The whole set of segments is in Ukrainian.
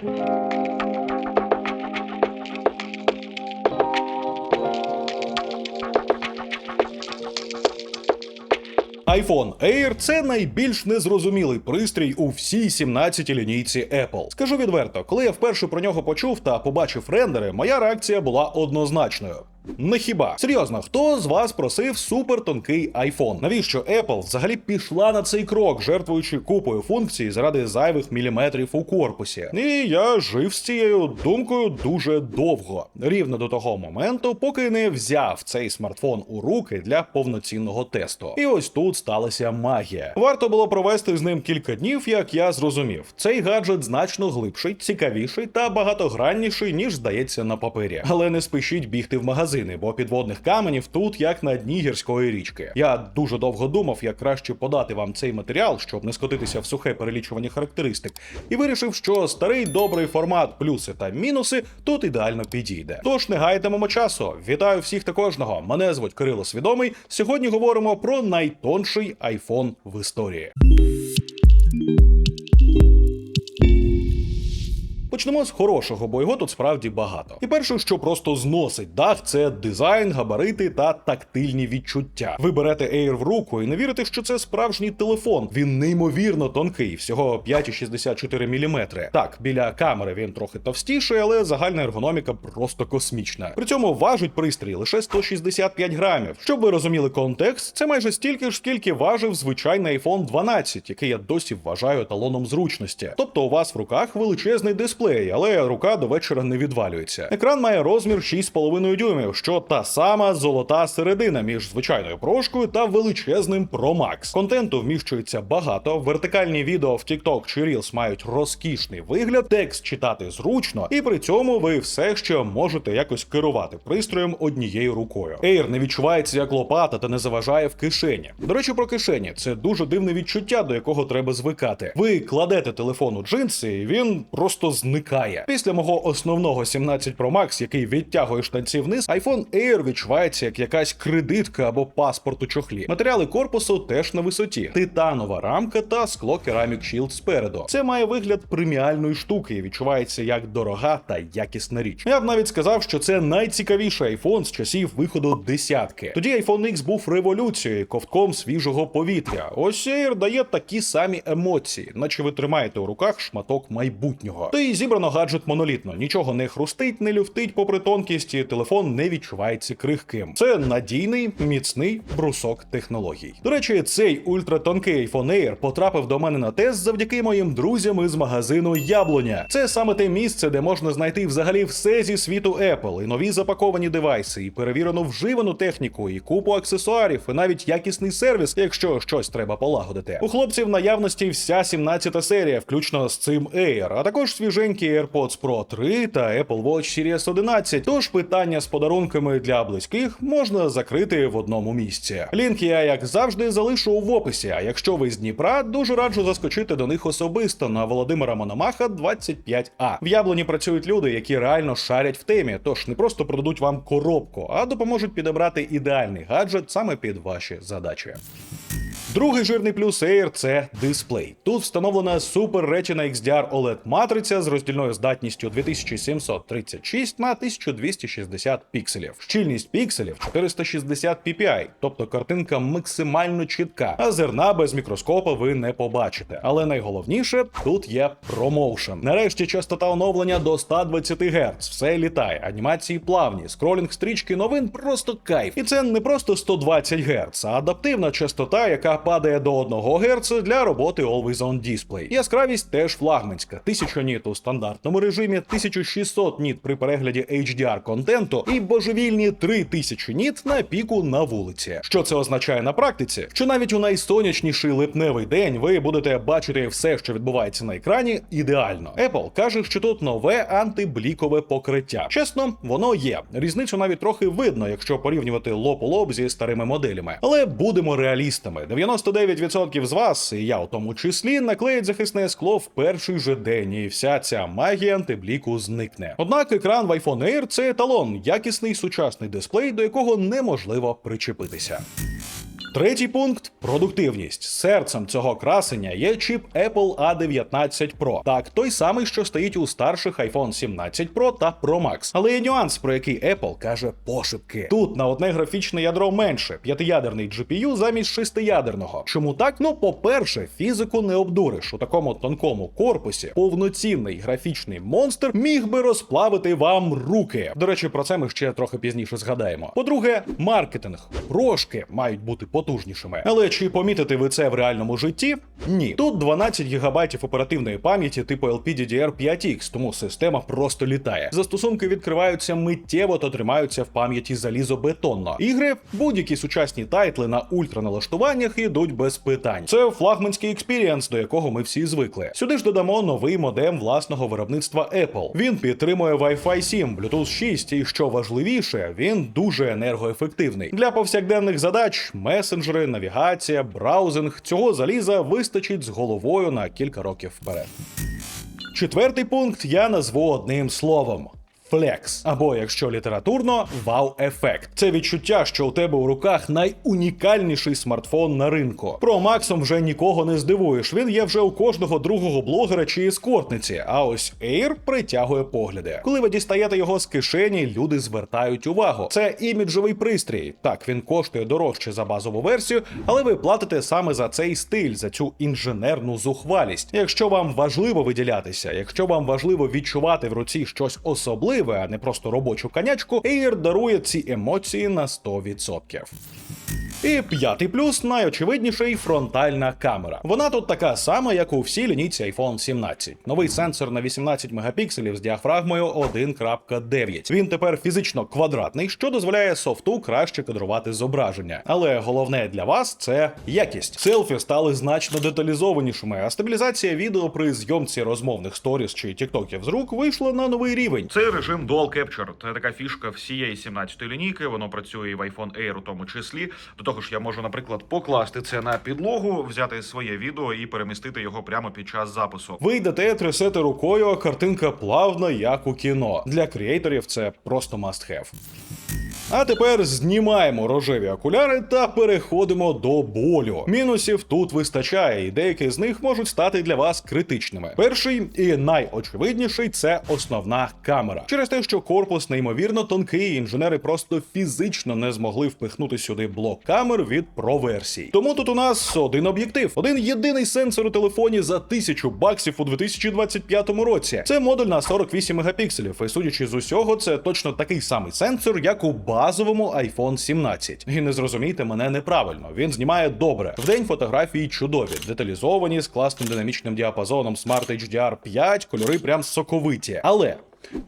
iPhone Air – це найбільш незрозумілий пристрій у всій 17 лінійці Apple. Скажу відверто, коли я вперше про нього почув та побачив рендери, моя реакція була однозначною. Не хіба серйозно, хто з вас просив супертонкий iPhone? Навіщо Apple взагалі пішла на цей крок, жертвуючи купою функцій заради зайвих міліметрів у корпусі? І я жив з цією думкою дуже довго, рівно до того моменту, поки не взяв цей смартфон у руки для повноцінного тесту. І ось тут сталася магія. Варто було провести з ним кілька днів, як я зрозумів. Цей гаджет значно глибший, цікавіший та багатогранніший, ніж здається на папері. Але не спішіть бігти в магазини, бо підводних каменів тут як на дні гірської річки. Я дуже довго думав, як краще подати вам цей матеріал, щоб не скотитися в сухе перелічування характеристик, і вирішив, що старий добрий формат плюси та мінуси тут ідеально підійде. Тож не гайтимемо часу. Вітаю всіх та кожного. Мене звуть Кирило Свідомий. Сьогодні говоримо про найтонший iPhone в історії. Почнемо з хорошого, бо його тут справді багато. І перше, що просто зносить дах, це дизайн, габарити та тактильні відчуття. Ви берете Air в руку і не вірите, що це справжній телефон. Він неймовірно тонкий, всього 5,64 мм. Так, біля камери він трохи товстіший, але загальна ергономіка просто космічна. При цьому важить пристрій лише 165 грамів. Щоб ви розуміли контекст, це майже стільки ж, скільки важив звичайний iPhone 12, який я досі вважаю еталоном зручності. Тобто у вас в руках величезний дисплей, але рука до вечора не відвалюється. Екран має розмір 6,5 дюймів, що та сама золота середина між звичайною прошкою та величезним Pro Max. Контенту вміщується багато. Вертикальні відео в TikTok чи Reels мають розкішний вигляд, текст читати зручно, і при цьому ви все ще можете якось керувати пристроєм однією рукою. Air не відчувається як лопата та не заважає в кишені. До речі, про кишені це дуже дивне відчуття, до якого треба звикати. Ви кладете телефон у джинси, і він просто зникає. Після мого основного 17 Pro Max, який відтягує штанці вниз, iPhone Air відчувається як якась кредитка або паспорт у чохлі. Матеріали корпусу теж на висоті: титанова рамка та скло керамік Shield спереду. Це має вигляд преміальної штуки і відчувається як дорога та якісна річ. Я б навіть сказав, що це найцікавіший iPhone з часів виходу десятки. Тоді iPhone X був революцією, ковтком свіжого повітря. Ось Air дає такі самі емоції, наче ви тримаєте у руках шматок майбутнього. Й зібрано гаджет монолітно. Нічого не хрустить, не люфтить попри тонкість, і телефон не відчувається крихким. Це надійний, міцний брусок технологій. До речі, цей ультратонкий iPhone Air потрапив до мене на тест завдяки моїм друзям із магазину Яблуня. Це саме те місце, де можна знайти взагалі все зі світу Apple, і нові запаковані девайси, і перевірену вживану техніку, і купу аксесуарів, і навіть якісний сервіс, якщо щось треба полагодити. У хлопців наявності вся 17 серія, включно з цим Air, а також свіженькі AirPods Pro 3 та Apple Watch Series 11. Тож питання з подарунками для близьких можна закрити в одному місці. Лінк я, як завжди, залишу в описі. А якщо ви з Дніпра, дуже раджу заскочити до них особисто на Володимира Мономаха 25А. В яблуні працюють люди, які реально шарять в темі, тож не просто продадуть вам коробку, а допоможуть підібрати ідеальний гаджет саме під ваші задачі. Другий жирний плюс Air – це дисплей. Тут встановлена Retina XDR OLED матриця з роздільною здатністю 2736 на 1260 пікселів. Щільність пікселів 460 ppi, тобто картинка максимально чітка, а зерна без мікроскопа ви не побачите. Але найголовніше тут є промоушен. Нарешті частота оновлення до 120 Гц. Все літає, анімації плавні, скролінг стрічки новин просто кайф. І це не просто 120 Гц, а адаптивна частота, яка падає до 1 Гц для роботи Always On Display. Яскравість теж флагманська. 1000 ніт у стандартному режимі, 1600 ніт при перегляді HDR контенту і божевільні 3000 ніт на піку на вулиці. Що це означає на практиці? Що навіть у найсонячніший липневий день ви будете бачити все, що відбувається на екрані, ідеально. Apple каже, що тут нове антиблікове покриття. Чесно, воно є. Різницю навіть трохи видно, якщо порівнювати лоб у лоб зі старими моделями. Але будемо реалістами. 99% з вас, і я у тому числі, наклеїть захисне скло в перший же день, і вся ця магія антибліку зникне. Однак екран в iPhone Air – це еталон, якісний сучасний дисплей, до якого неможливо причепитися. Третій пункт продуктивність. Серцем цього красення є чіп Apple A19 Pro. Так, той самий, що стоїть у старших iPhone 17 Pro та Pro Max. Але є нюанс, про який Apple каже пошепки. Тут на одне графічне ядро менше, п'ятиядерний GPU замість шестиядерного. Чому так? Ну, по-перше, фізику не обдуриш. У такому тонкому корпусі повноцінний графічний монстр міг би розплавити вам руки. До речі, про це ми ще трохи пізніше згадаємо. По-друге, маркетинг. Рожки мають бути потужнішими. Але чи помітите ви це в реальному житті? Ні. Тут 12 гігабайтів оперативної пам'яті типу LPDDR5X, тому система просто літає. Застосунки відкриваються миттєво та тримаються в пам'яті залізобетонно. Ігри, будь-які сучасні тайтли на ультраналаштуваннях ідуть без питань. Це флагманський експірієнс, до якого ми всі звикли. Сюди ж додамо новий модем власного виробництва Apple. Він підтримує Wi-Fi 7, Bluetooth 6 і що важливіше, він дуже енергоефективний. Для повсякденних задач месенджери, навігація, браузинг цього заліза вистачить з головою на кілька років вперед. Четвертий пункт я назву одним словом. Флекс, або якщо літературно, вау-ефект. Це відчуття, що у тебе у руках найунікальніший смартфон на ринку. Про Максом вже нікого не здивуєш. Він є вже у кожного другого блогера чи ескортниці. А ось Air притягує погляди. Коли ви дістаєте його з кишені, люди звертають увагу. Це іміджовий пристрій. Так, він коштує дорожче за базову версію, але ви платите саме за цей стиль, за цю інженерну зухвалість. Якщо вам важливо виділятися, якщо вам важливо відчувати в руці щось особливе, а не просто робочу конячку, Air дарує ці емоції на 100%. І п'ятий плюс найочевидніший фронтальна камера. Вона тут така сама, як у всій лінійці iPhone 17. Новий сенсор на 18 мегапікселів з діафрагмою 1.9. Він тепер фізично квадратний, що дозволяє софту краще кадрувати зображення. Але головне для вас це якість. Селфі стали значно деталізованішими, а стабілізація відео при зйомці розмовних сторіс чи тіктоків з рук вийшла на новий рівень. Це режим Dual Capture. Це така фішка всієї 17-ї лінійки. Воно працює і в iPhone Air у тому числі. До того ж, я можу, наприклад, покласти це на підлогу, взяти своє відео і перемістити його прямо під час запису. Ви йдете трясете рукою, а картинка плавна, як у кіно. Для креаторів це просто must have. А тепер знімаємо рожеві окуляри та переходимо до болю. Мінусів тут вистачає, і деякі з них можуть стати для вас критичними. Перший і найочевидніший це основна камера. Через те, що корпус неймовірно тонкий, інженери просто фізично не змогли впихнути сюди блок камер від Pro версій. Тому тут у нас один об'єктив, один єдиний сенсор у телефоні за тисячу баксів у 2025 році. Це модуль на 48 мегапікселів, і судячи з усього, це точно такий самий сенсор, як у базовому iPhone 17. І не зрозумійте мене неправильно. Він знімає добре. Вдень фотографії чудові, деталізовані з класним динамічним діапазоном Smart HDR 5, кольори прям соковиті. Але.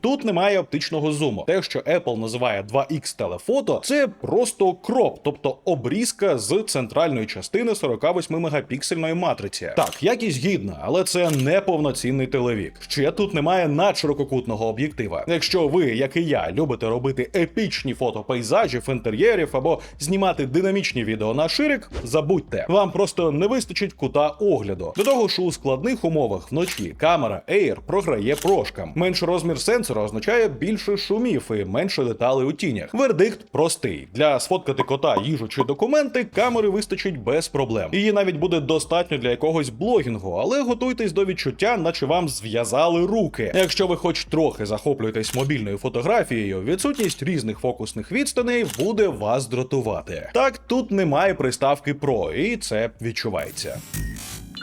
Тут немає оптичного зуму. Те, що Apple називає 2X телефото, це просто кроп, тобто обрізка з центральної частини 48 мегапіксельної матриці. Так, якість гідна, але це не повноцінний телевік. Ще тут немає надширококутного об'єктива. Якщо ви, як і я, любите робити епічні фото пейзажів, інтер'єрів або знімати динамічні відео на ширик, забудьте, вам просто не вистачить кута огляду. До того ж, у складних умовах вночі камера Air програє прошкам. Менший розмір сенсора означає більше шумів і менше деталей у тінях. Вердикт простий: для сфоткати кота, їжу чи документи камери вистачить без проблем. Її навіть буде достатньо для якогось блогінгу, але готуйтесь до відчуття, наче вам зв'язали руки. Якщо ви хоч трохи захоплюєтесь мобільною фотографією, відсутність різних фокусних відстаней буде вас дратувати. Так, тут немає приставки Pro, і це відчувається.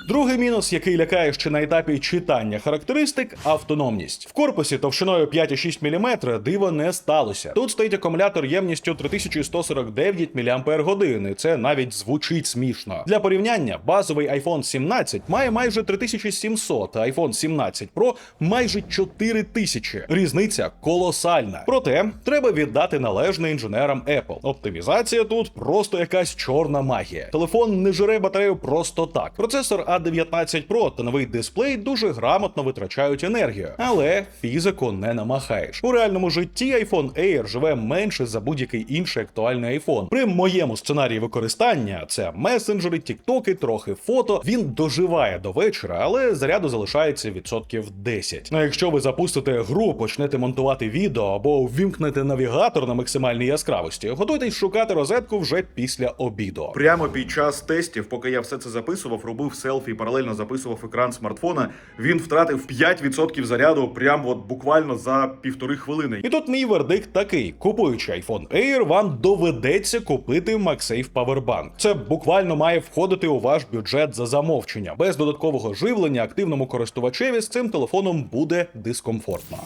Другий мінус, який лякає ще на етапі читання характеристик автономність. В корпусі товщиною 5,6 мм диво не сталося. Тут стоїть акумулятор ємністю 3149 мАч. Це навіть звучить смішно. Для порівняння, базовий iPhone 17 має майже 3700, а iPhone 17 Pro майже 4000. Різниця колосальна. Проте треба віддати належне інженерам Apple. Оптимізація тут просто якась чорна магія. Телефон не жире батарею просто так. Процесор A19 Pro та новий дисплей дуже грамотно витрачають енергію, але фізику не намахаєш. У реальному житті iPhone Air живе менше за будь-який інший актуальний iPhone. При моєму сценарії використання це месенджери, тіктоки, трохи фото. Він доживає до вечора, але заряду залишається відсотків 10. Ну якщо ви запустите гру, почнете монтувати відео або ввімкнете навігатор на максимальній яскравості, готуйтесь шукати розетку вже після обіду. Прямо під час тестів, поки я все це записував, робив селфі і паралельно записував екран смартфона. Він втратив 5% заряду прямо от буквально за півтори хвилини. І тут мій вердикт такий: купуючи iPhone Air, вам доведеться купити MagSafe Powerbank. Це буквально має входити у ваш бюджет за замовчення. Без додаткового живлення активному користувачеві з цим телефоном буде дискомфортно.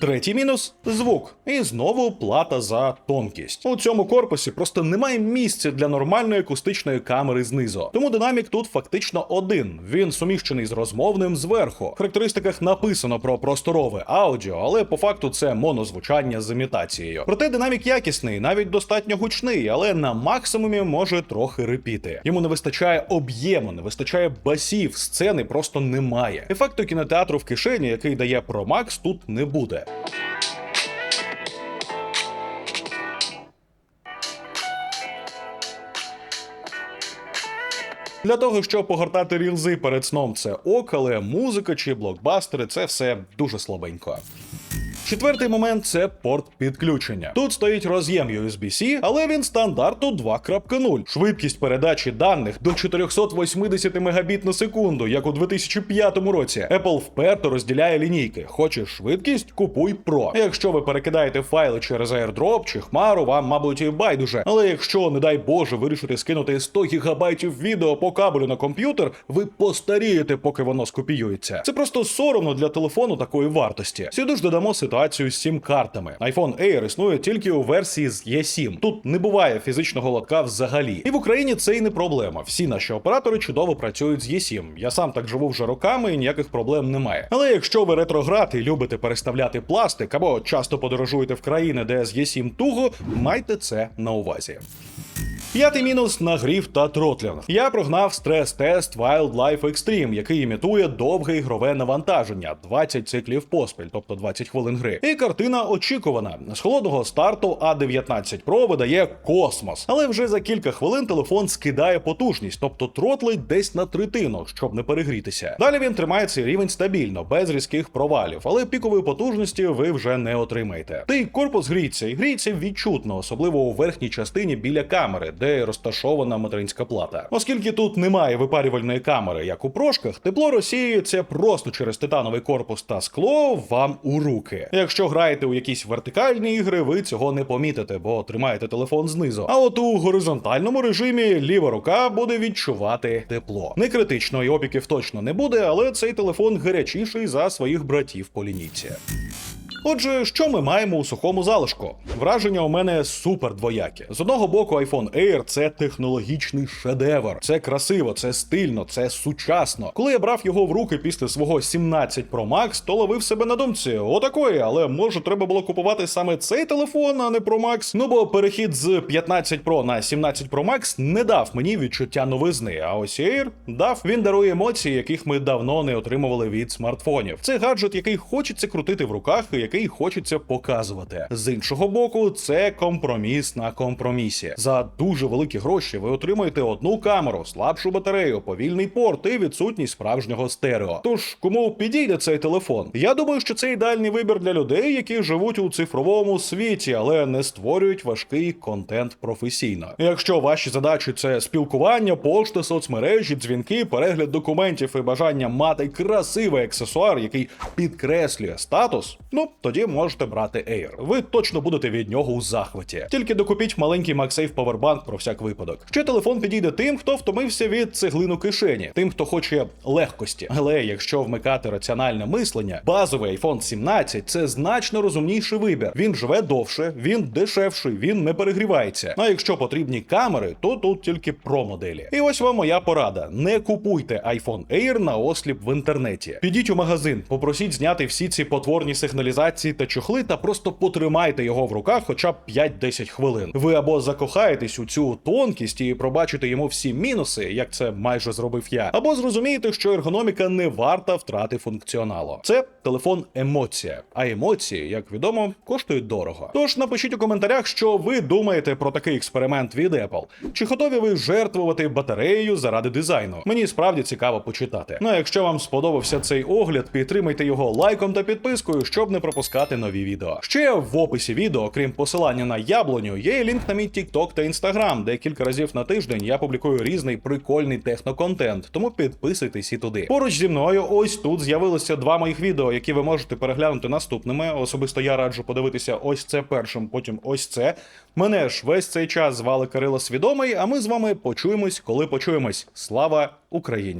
Третій мінус звук. І знову плата за тонкість. У цьому корпусі просто немає місця для нормальної акустичної камери знизу. Тому динамік тут фактично один. Він суміщений з розмовним зверху. В характеристиках написано про просторове аудіо, але по факту це монозвучання з імітацією. Проте динамік якісний, навіть достатньо гучний, але на максимумі може трохи рипіти. Йому не вистачає об'єму, не вистачає басів, сцени просто немає. Ефекту кінотеатру в кишені, який дає Max, тут не буде. Для того, щоб погортати рілзи перед сном, це ок, але музика чи блокбастери це все дуже слабенько. Четвертий момент це порт підключення. Тут стоїть роз'єм USB-C, але він стандарту 2.0. Швидкість передачі даних до 480 Мбіт на секунду, як у 2005 році. Apple вперто розділяє лінійки. Хочеш швидкість, купуй Pro. Якщо ви перекидаєте файли через AirDrop чи Хмару, вам, мабуть, і байдуже. Але якщо, не дай Боже, вирішите скинути 100 гігабайтів відео по кабелю на комп'ютер, ви постарієте, поки воно скопіюється. Це просто соромно для телефону такої вартості. Сюди ж додамо ситуацію з сім-картами. iPhone Air існує тільки у версії з E7. Тут не буває фізичного лотка взагалі. І в Україні це і не проблема. Всі наші оператори чудово працюють з E7. Я сам так живу вже роками і ніяких проблем немає. Але якщо ви ретроград і любите переставляти пластик або часто подорожуєте в країни, де з E7 туго, майте це на увазі. П'ятий мінус нагрів та тротлінг. Я прогнав стрес-тест Wildlife Extreme, який імітує довге ігрове навантаження 20 циклів поспіль, тобто 20 хвилин гри. І картина очікувана. З холодного старту A19 Pro видає космос, але вже за кілька хвилин телефон скидає потужність, тобто тротлить десь на третину, щоб не перегрітися. Далі він тримає цей рівень стабільно, без різких провалів, але пікової потужності ви вже не отримаєте. Та й корпус гріється і гріється відчутно, особливо у верхній частині біля камери, де розташована материнська плата. Оскільки тут немає випарювальної камери, як у прошках, тепло розсіюється просто через титановий корпус та скло вам у руки. Якщо граєте у якісь вертикальні ігри, ви цього не помітите, бо тримаєте телефон знизу. А от у горизонтальному режимі ліва рука буде відчувати тепло. Не критично і опіків точно не буде, але цей телефон гарячіший за своїх братів по лінійці. Отже, що ми маємо у сухому залишку? Враження у мене супер двоякі. З одного боку, iPhone Air це технологічний шедевр. Це красиво, це стильно, це сучасно. Коли я брав його в руки після свого 17 Pro Max, то ловив себе на думці. Отакої, але може треба було купувати саме цей телефон, а не Pro Max. Ну бо перехід з 15 Pro на 17 Pro Max не дав мені відчуття новизни. А ось Air дав. Він дарує емоції, яких ми давно не отримували від смартфонів. Це гаджет, який хочеться крутити в руках і який хочеться показувати. З іншого боку, це компроміс на компромісі. За дуже великі гроші ви отримуєте одну камеру, слабшу батарею, повільний порт і відсутність справжнього стерео. Тож кому підійде цей телефон? Я думаю, що це ідеальний вибір для людей, які живуть у цифровому світі, але не створюють важкий контент професійно. Якщо ваші задачі це спілкування, пошта, соцмережі, дзвінки, перегляд документів і бажання мати красивий аксесуар, який підкреслює статус, ну тоді можете брати Air. Ви точно будете від нього у захваті. Тільки докупіть маленький MagSafe Powerbank про всяк випадок. Ще телефон підійде тим, хто втомився від цеглину кишені, тим, хто хоче легкості. Але якщо вмикати раціональне мислення, базовий iPhone 17 це значно розумніший вибір. Він живе довше, він дешевший, він не перегрівається. А якщо потрібні камери, то тут тільки про моделі. І ось вам моя порада: не купуйте iPhone Air на осліп в інтернеті. Підіть у магазин, попросіть зняти всі ці потворні сигналізації комплектації та чохли та просто потримайте його в руках хоча б 5-10 хвилин. Ви або закохаєтесь у цю тонкість і пробачите йому всі мінуси, як це майже зробив я, або зрозумієте, що ергономіка не варта втрати функціоналу. Це телефон емоція, а емоції, як відомо, коштують дорого. Тож напишіть у коментарях, що ви думаєте про такий експеримент від Apple. Чи готові ви жертвувати батареєю заради дизайну? Мені справді цікаво почитати. Ну а якщо вам сподобався цей огляд, підтримайте його лайком та підпискою, щоб не пропускати нові відео. Ще в описі відео, крім посилання на яблуню, є лінк на мій TikTok та Instagram, де кілька разів на тиждень я публікую різний прикольний техноконтент. Тому підписуйтесь і туди. Поруч зі мною, ось тут з'явилося два моїх відео, які ви можете переглянути наступними. Особисто я раджу подивитися ось це першим, потім ось це. Мене ж весь цей час звали Кирило Свідомий, а ми з вами почуємось, коли почуємось. Слава Україні!